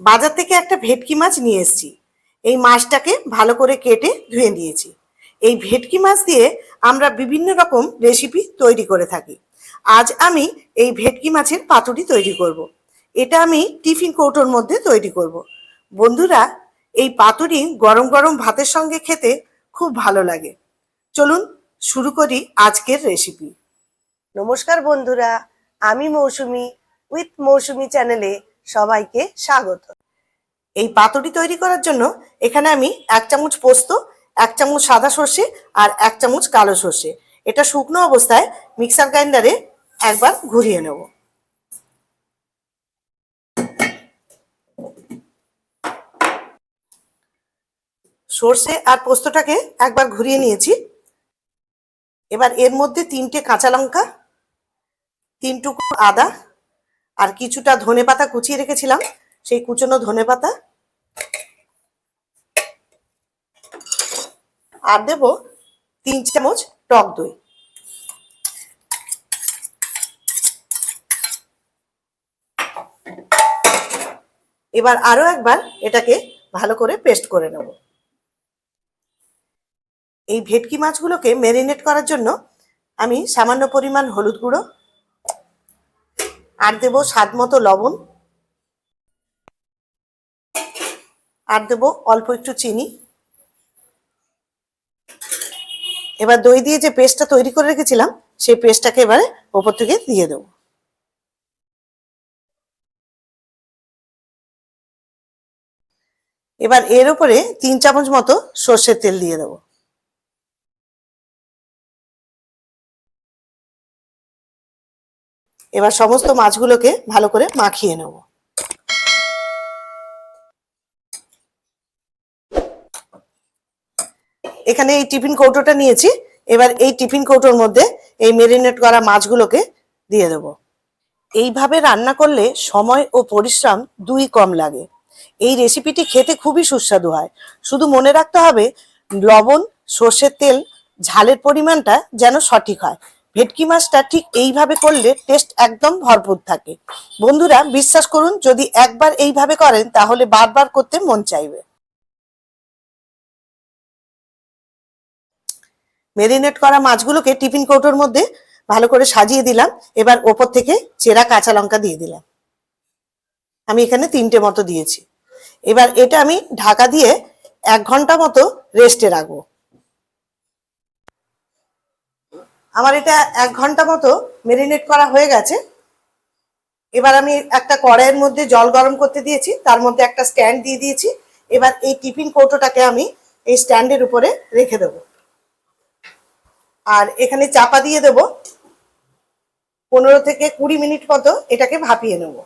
বাজার থেকে একটা ভেটকি মাছ নিয়ে এসেছি। এই মাছটাকে ভালো করে কেটে ধুয়ে নিয়েছি। এই ভেটকি মাছ দিয়ে আমরা বিভিন্ন রকম রেসিপি তৈরি করে থাকি। আজ আমি এই ভেটকি মাছের পাতুরি তৈরি করব। এটা আমি টিফিন কৌটোর মধ্যে তৈরি করব। বন্ধুরা, এই পাতুরি গরম গরম ভাতের সঙ্গে খেতে খুব ভালো লাগে। চলুন শুরু করি আজকের রেসিপি নমস্কার বন্ধুরা, আমি মৌসুমি উইথ মৌসুমি চ্যানেলে সবাইকে স্বাগত। এই পাতুরি তৈরি করার জন্য এখানে আমি এক চামচ পোস্ত, এক চামচ সাদা সর্ষে আর এক চামচ কালো সর্ষে। এটা শুকনো অবস্থায় মিক্সার গ্রাইন্ডারে একবার ঘুরিয়ে নেব। সর্ষে আর পোস্তটাকে একবার ঘুরিয়ে নিয়েছি। এবার এর মধ্যে তিনটে কাঁচা লঙ্কা, তিন টুকরো আদা আর কিছুটা ধনে পাতা কুচিয়ে রেখেছিলাম। সেই কুচনো ধনে পাতা আর দেব তিন চামচ টক দই। এবার আরও একবার এটাকে ভালো করে পেস্ট করে নেব। এই ভেটকি মাছগুলোকে ম্যারিনেট করার জন্য আমি সামান্য পরিমাণ হলুদ গুঁড়ো আর দেবো স্বাদ মতো লবণ। আর দেবো অল্প একটু চিনি। এবার দই দিয়ে যে পেস্টটা তৈরি করে রেখেছিলাম, সেই পেস্টটাকে এবারে ওপর থেকে দিয়ে দেবো। এবার এর উপরে তিন চামচ মতো সর্ষের তেল দিয়ে দেবো। এবার সমস্ত মাছগুলোকে ভালো করে মাখিয়ে নেব। এখানে এই টিফিন কৌটোটা নিয়েছি। এবার এই টিফিন কৌটোর মধ্যে এই মেরিনেট করা মাছগুলোকে দিয়ে দেবো। এইভাবে রান্না করলে সময় ও পরিশ্রম দুই কম লাগে। এই রেসিপিটি খেতে খুবই সুস্বাদু হয়। শুধু মনে রাখতে হবে, লবণ, সর্ষের তেল, ঝালের পরিমাণটা যেন সঠিক হয়। ভেটকি মাছটা ঠিক এইভাবে করলে টেস্ট একদম ভরপুর থাকে। বন্ধুরা, বিশ্বাস করুন, যদি একবার এইভাবে করেন, তাহলে বারবার করতে মন চাইবে। মেরিনেট করা মাছগুলোকে টিফিন কৌটোর মধ্যে ভালো করে সাজিয়ে দিলাম। এবার ওপর থেকে চেরা কাঁচা লঙ্কা দিয়ে দিলাম। আমি এখানে তিনটে মতো দিয়েছি। এবার এটা আমি ঢাকা দিয়ে এক ঘণ্টা মতো রেস্টে রাখব। আমার এটা এক ঘণ্টা মতো মেরিনেট করা হয়ে গেছে। এবার আমি একটা কড়াইয়ের মধ্যে জল গরম করতে দিয়েছি, তার মধ্যে একটা স্ট্যান্ড দিয়ে দিয়েছি। এবার এই টিফিন কৌটোটাকে আমি এই স্ট্যান্ডের উপরে রেখে দেবো। আর এখানে চাপা দিয়ে দেব। পনেরো থেকে কুড়ি মিনিট মতো এটাকে ভাপিয়ে নেব।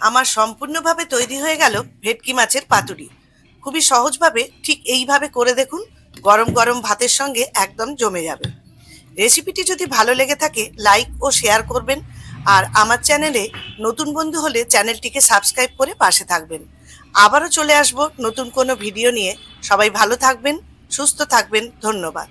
আমার সম্পূর্ণভাবে তৈরি হয়ে গেল ভেটকি মাছের পাতুরি। খুবই সহজভাবে ঠিক এইভাবে করে দেখুন। গরম গরম ভাতের সঙ্গে একদম জমে যাবে। রেসিপিটি যদি ভালো লেগে থাকে, লাইক ও শেয়ার করবেন। আর আমার চ্যানেলে নতুন বন্ধু হলে চ্যানেলটিকে সাবস্ক্রাইব করে পাশে থাকবেন। আবারও চলে আসব নতুন কোনো ভিডিও নিয়ে। সবাই ভালো থাকবেন, সুস্থ থাকবেন। ধন্যবাদ।